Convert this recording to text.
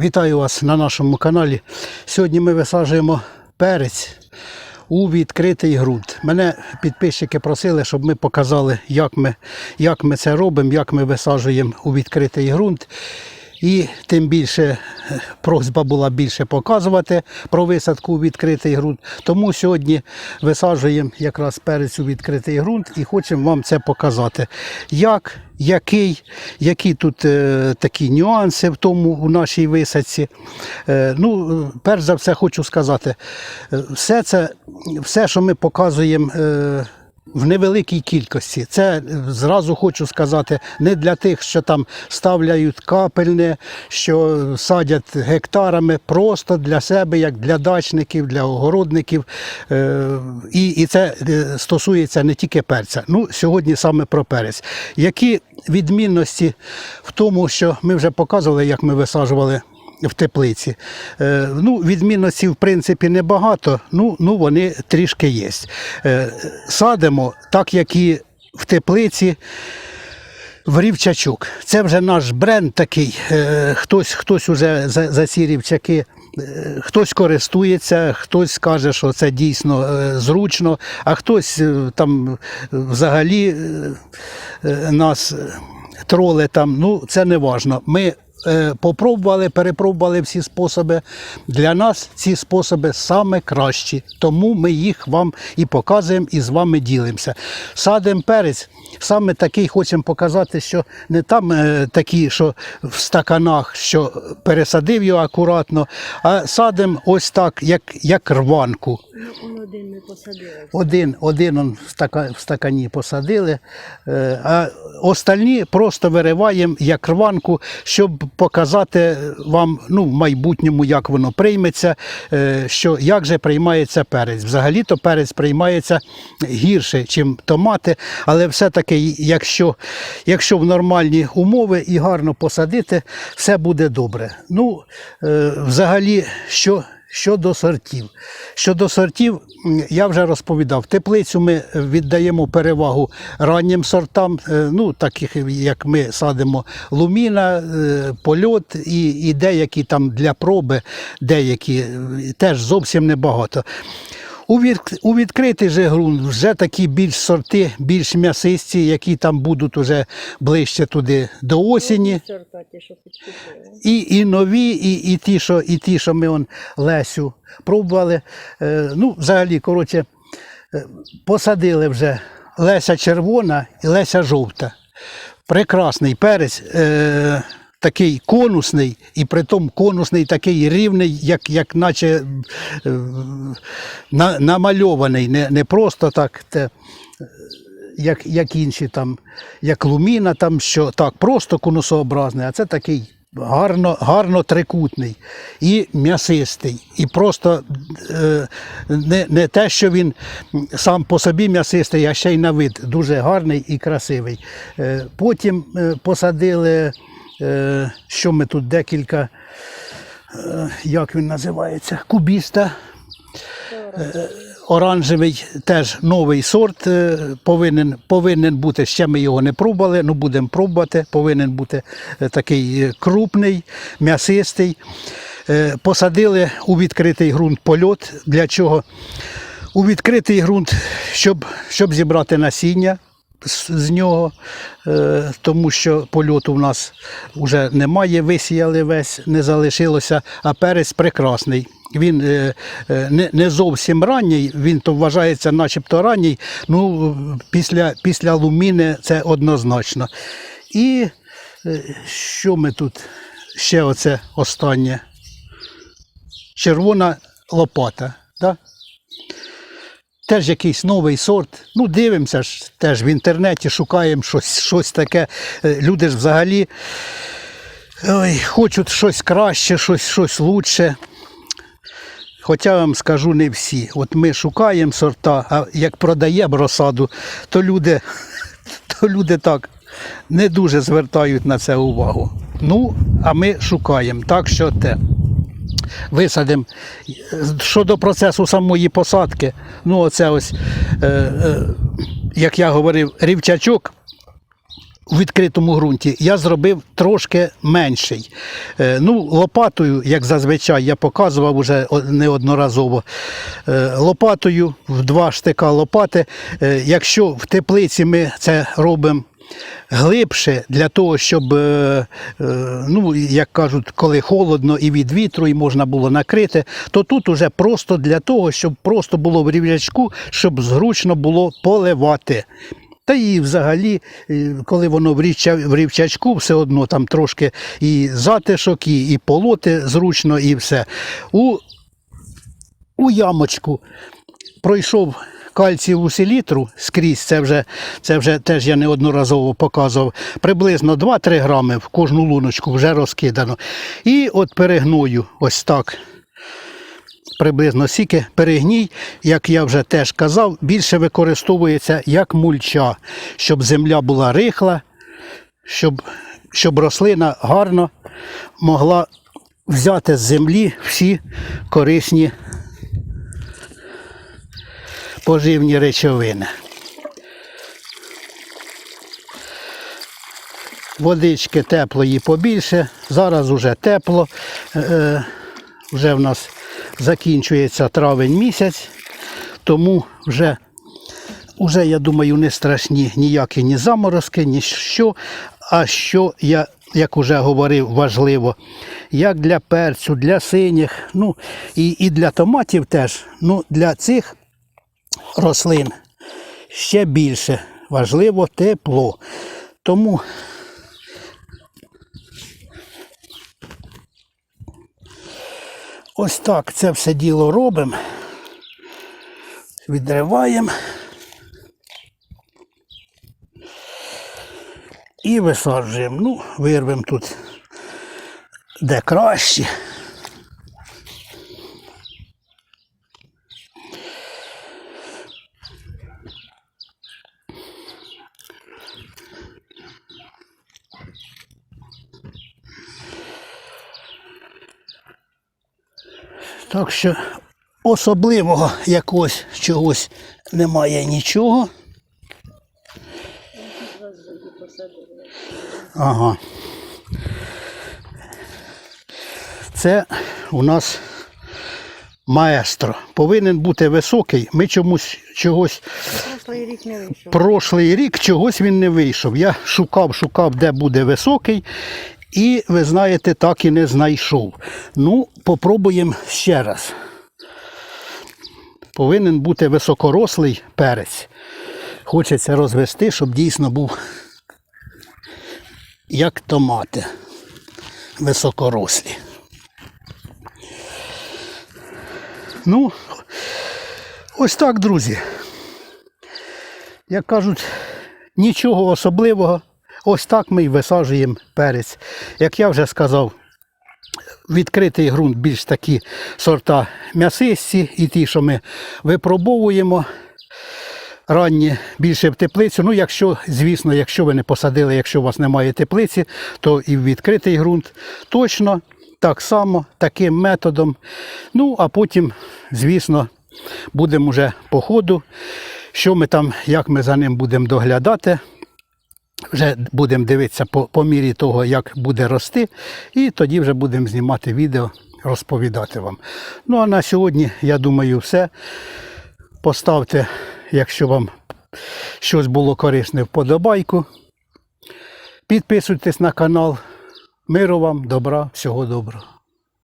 Вітаю вас на нашому каналі. Сьогодні ми висаджуємо перець у відкритий ґрунт. Мене підписчики просили, щоб ми показали, як ми, як ми це робимо, як ми висаджуємо у відкритий ґрунт. І тим більше е, просьба була більше показувати про висадку у відкритий ґрунт. Тому сьогодні висаджуємо якраз перець у відкритий ґрунт і хочемо вам це показати. Як, який, які тут е, такі нюанси в тому у нашій висадці. Е, ну, е, перш за все, хочу сказати, е, все це, все, що ми показуємо. Е, в невеликій кількості. Це е, зразу хочу сказати, не для тих, що там ставляють капельне, що садять гектарами, просто для себе, як для дачників, для огородників. І, це стосується не тільки перця. Ну, сьогодні саме про перець. Які відмінності в тому, що ми вже показували, як ми висаджували в теплиці. Е, ну, відмінностей, в принципі, небагато, ну, ну вони трішки є. Е, садимо так, як і в теплиці. В рівчачок. Це вже наш бренд такий. Е, Хтось, хтось уже за, за ці рівчаки. Е, Хтось користується, хтось каже, що це дійсно е, зручно, а хтось е, там взагалі нас троли там. Ну, це не важно. Ми попробували, перепробували всі способи. Для нас ці способи саме кращі, тому ми їх вам і показуємо, і з вами ділимося. Садимо перець, саме такий хочемо показати, що не там е, такі, що в стаканах, що пересадив його акуратно, а садимо ось так, як, як рванку. Ну, один ми посадили. Один, один он в, стака, в стакані посадили, е, а остальні просто вириваємо як рванку, щоб показати вам ну, в майбутньому, як воно прийметься, е, що як же приймається перець. Взагалі-то перець приймається гірше, ніж томати, але все-таки, якщо, якщо в нормальні умови і гарно посадити, все буде добре. Ну, е, взагалі, що. Щодо сортів. Щодо сортів, я вже розповідав, теплицю ми віддаємо перевагу раннім сортам, е, ну, таких як ми садимо луміна, е, польот і, і деякі там для проби, деякі е, теж зовсім небагато. У, від, у відкритий же ґрунт вже такі більш сорти, більш м'ясисті, які там будуть уже ближче туди до осені. Що підкупили. І, і нові, і, і, ті, що, і ті, що ми он Лесю пробували. Е, ну, взагалі, коротше, е, посадили вже Леся червона і Леся жовта. Прекрасний перець. Е, Такий конусний, і притом конусний такий рівний, як, як наче е, на, намальований, не, не просто так, те, як, як інші там, як луміна, там, що так, просто конусообразний, а це такий гарно, гарно трикутний і м'ясистий. І просто е, не, не те, що він сам по собі м'ясистий, а ще й на вид дуже гарний і красивий. Е, потім е, посадили, е, що ми тут декілька, е, як він називається, кубіста оранжевий теж новий сорт е, повинен, повинен бути. Ще ми його не пробували, ну будемо пробувати. Повинен бути е, такий е, крупний, м'ясистий. Е, Посадили у відкритий ґрунт польот. Для чого? У відкритий ґрунт, щоб, щоб зібрати насіння. З- нього, е, тому що польоту в нас вже немає, висіяли весь, не залишилося, а перець прекрасний. Він е, е, не, зовсім ранній, він то вважається начебто ранній, ну після, після луміни це однозначно. І що ми тут? Ще оце останнє. Червона лопата. Да? Теж якийсь новий сорт. Ну, дивимося ж теж в інтернеті, шукаємо щось, щось таке. Е, Люди ж взагалі ой, хочуть щось краще, щось, щось лучше. Хоча вам скажу не всі. От ми шукаємо сорта, а як продаємо розсаду, то люди, то люди так не дуже звертають на це увагу. Ну, а ми шукаємо. Так що те. Висадимо. Щодо процесу самої посадки, ну оце ось, е, е, як я говорив, рівчачок у відкритому ґрунті я зробив трошки менший. Е, Ну, лопатою, як зазвичай, я показував уже неодноразово. Е, Лопатою в два штика лопати. Е, Якщо в теплиці ми це робимо глибше для того, щоб, е, е, ну, як кажуть, коли холодно і від вітру, і можна було накрити, то тут уже просто для того, щоб просто було в рівнячку, щоб зручно було поливати. Та і взагалі, е, коли воно в, рівчачку, все одно там трошки і затишок, і, і полоти зручно, і все. У, у ямочку пройшов кальцієву селітру скрізь, це вже, це вже теж я неодноразово показував, приблизно 2-3 грами в кожну луночку вже розкидано. І от перегною ось так. Приблизно сіки перегній, як я вже теж казав, більше використовується як мульча, щоб земля була рихла, щоб, щоб рослина гарно могла взяти з землі всі корисні поживні речовини. Водички теплої побільше, зараз уже тепло. Е, вже в нас закінчується травень місяць, тому вже, вже, я думаю, не страшні ніякі ні заморозки, ні що. А що я, як уже говорив, важливо, як для перцю, для синіх, ну і, і для томатів теж, ну для цих рослин ще більше важливо тепло. Тому ось так це все діло робимо. Відриваємо. І висаджуємо. Ну, вирвемо тут де краще. Так що особливого якогось чогось немає нічого. Ага. Це у нас маестро. Повинен бути високий. Ми чомусь чогось Прошлий рік не вийшов. прошлий рік чогось він не вийшов. Я шукав, шукав, де буде високий. І, ви знаєте, так і не знайшов. Ну, попробуємо ще раз. Повинен бути високорослий перець. Хочеться розвести, щоб дійсно був як томати. Високорослі. Ну, ось так, друзі. Як кажуть, нічого особливого. Ось так ми й висаджуємо перець. Як я вже сказав, відкритий ґрунт більш такі сорта м'ясисті і ті, що ми випробовуємо. Ранні більше в теплицю. Ну, якщо, звісно, якщо ви не посадили, якщо у вас немає теплиці, то і в відкритий ґрунт точно так само, таким методом. Ну, а потім, звісно, будемо вже по ходу. Що ми там, як ми за ним будемо доглядати, вже будемо дивитися по, по мірі того, як буде рости, і тоді вже будемо знімати відео, розповідати вам. Ну а на сьогодні, я думаю, все. Поставте, якщо вам щось було корисне, вподобайку. Підписуйтесь на канал. Миру вам, добра, всього доброго.